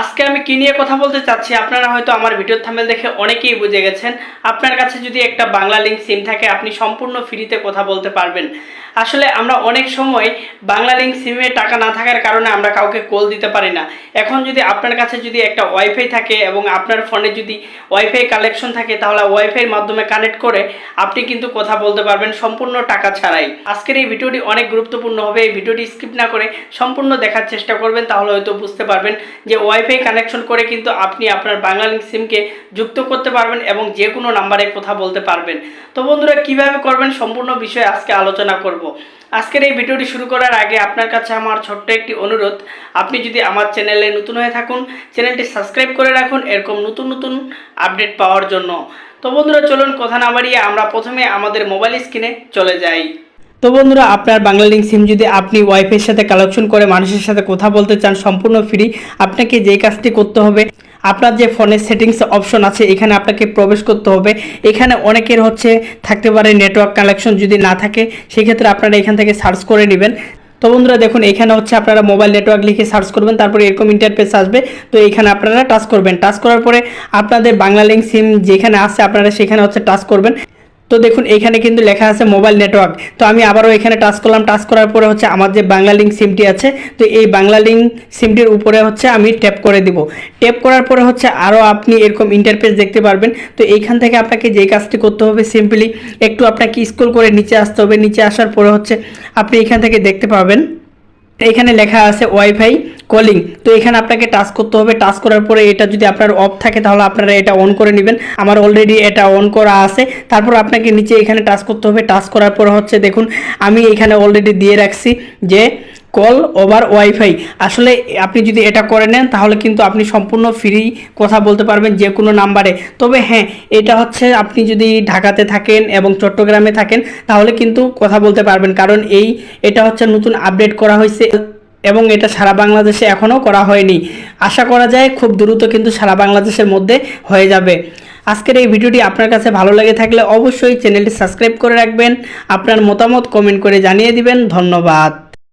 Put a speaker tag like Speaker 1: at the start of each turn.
Speaker 1: আজকে আমি কি নিয়ে কথা বলতে চাচ্ছি, আপনারা হয়তো আমার ভিডিওর থামেল দেখে অনেকেই বুঝে গেছেন। আপনার কাছে যদি একটা বাংলা লিঙ্ক সিম থাকে, আপনি সম্পূর্ণ ফ্রিতে কথা বলতে পারবেন। আসলে আমরা অনেক সময় বাংলা লিঙ্ক সিমে টাকা না থাকার কারণে আমরা কাউকে কল দিতে পারি না। এখন যদি আপনার কাছে যদি একটা ওয়াইফাই থাকে এবং আপনার ফোনে যদি ওয়াইফাই কালেকশন থাকে, তাহলে ওয়াইফাইয়ের মাধ্যমে কানেক্ট করে আপনি কিন্তু কথা বলতে পারবেন সম্পূর্ণ টাকা ছাড়াই। আজকের এই ভিডিওটি অনেক গুরুত্বপূর্ণ হবে, এই ভিডিওটি স্কিপ না করে সম্পূর্ণ দেখার চেষ্টা করবেন, তাহলে হয়তো বুঝতে পারবেন যে ওয়াইফাই কানেকশন করে কিন্তু আপনি আপনার লিঙ্ক সিমকে যুক্ত করতে পারবেন এবং যে কোনো নাম্বারে কথা বলতে পারবেন। তো বন্ধুরা, কীভাবে করবেন সম্পূর্ণ বিষয়ে আজকে আলোচনা করব। আজকের এই ভিডিওটি শুরু করার আগে আপনার কাছে আমার ছোট্ট একটি অনুরোধ। আপনি যদি আমার চ্যানেলে নতুন হয়ে থাকুন চ্যানেলটি সাবস্ক্রাইব করে রাখুন এরকম নতুন নতুন আপডেট পাওয়ার জন্য। তো বন্ধুরা, চলুন কথা না বাড়িয়ে আমরা প্রথমে আমাদের মোবাইল স্ক্রিনে চলে যাই। তো বন্ধুরা, আপনার বাংলা লিঙ্ক সিম যদি আপনি ওয়াইফাইয়ের সাথে কালেকশন করে মানুষের সাথে কথা বলতে চান সম্পূর্ণ ফ্রি আপনাকে যে কাজটি করতে হবে, আপনার যে ফোনের সেটিংস অপশন আছে, এখানে আপনাকে প্রবেশ করতে হবে। এখানে অনেকের হচ্ছে থাকতে পারে নেটওয়ার্ক কানেকশন যদি না থাকে, সেক্ষেত্রে আপনারা এখান থেকে সার্চ করে নেবেন। তো বন্ধুরা, দেখুন, এখানে হচ্ছে আপনারা মোবাইল নেটওয়ার্ক লিখে সার্চ করবেন, তারপরে এরকম ইন্টারফেস আসবে। তো এখানে আপনারা টাচ করবেন। টাচ করার পরে আপনাদের বাংলা লিঙ্ক সিম যেখানে আসছে আপনারা সেখানে হচ্ছে টাচ করবেন। তো দেখুন, এখানে কিন্তু লেখা আছে মোবাইল নেটওয়ার্ক। তো আমি আবারও এখানে টাচ করলাম। টাচ করার পরে হচ্ছে আমার যে বাংলা লিঙ্ক সিমটি আছে, তো এই বাংলা লিঙ্ক সিমটির উপরে হচ্ছে আমি ট্যাপ করে দিব। ট্যাপ করার পরে হচ্ছে আরও আপনি এরকম ইন্টারফেস দেখতে পারবেন। তো এইখান থেকে আপনাকে যে কাজটি করতে হবে সিম্পলি একটু আপনাকে স্কুল করে নিচে আসতে হবে। নিচে আসার পরে হচ্ছে আপনি এখান থেকে দেখতে পাবেন। এখানে লেখা আছে ওয়াইফাই কলিং। তো এখানে আপনাকে টাচ করতে হবে। টাচ করার পরে এটা যদি আপনার অফ থাকে, তাহলে আপনারা এটা অন করে নেবেন। আমার অলরেডি এটা অন করা আছে। তারপর আপনাকে নিচে এখানে টাচ করতে হবে। টাচ করার পরে হচ্ছে দেখুন, আমি এখানে অলরেডি দিয়ে রাখছি যে কল ওভার ওয়াইফাই আসলে আপনি যদি এটা করে নেন, তাহলে কিন্তু আপনি সম্পূর্ণ ফ্রি কথা বলতে পারবেন যে কোনো নাম্বারে তবে হ্যাঁ এটা হচ্ছে আপনি যদি ঢাকাতে থাকেন এবং চট্টগ্রামে থাকেন, তাহলে কিন্তু কথা বলতে পারবেন। কারণ এই, এটা হচ্ছে নতুন আপডেট করা হয়েছে এবং এটা সারা বাংলাদেশে এখনও করা হয়নি। আশা করা যায় খুব দ্রুত কিন্তু সারা বাংলাদেশের মধ্যে হয়ে যাবে। আজকের এই ভিডিওটি আপনার কাছে ভালো লেগে থাকলে অবশ্যই চ্যানেলটি সাবস্ক্রাইব করে রাখবেন। আপনার মতামত কমেন্ট করে জানিয়ে দিবেন। ধন্যবাদ।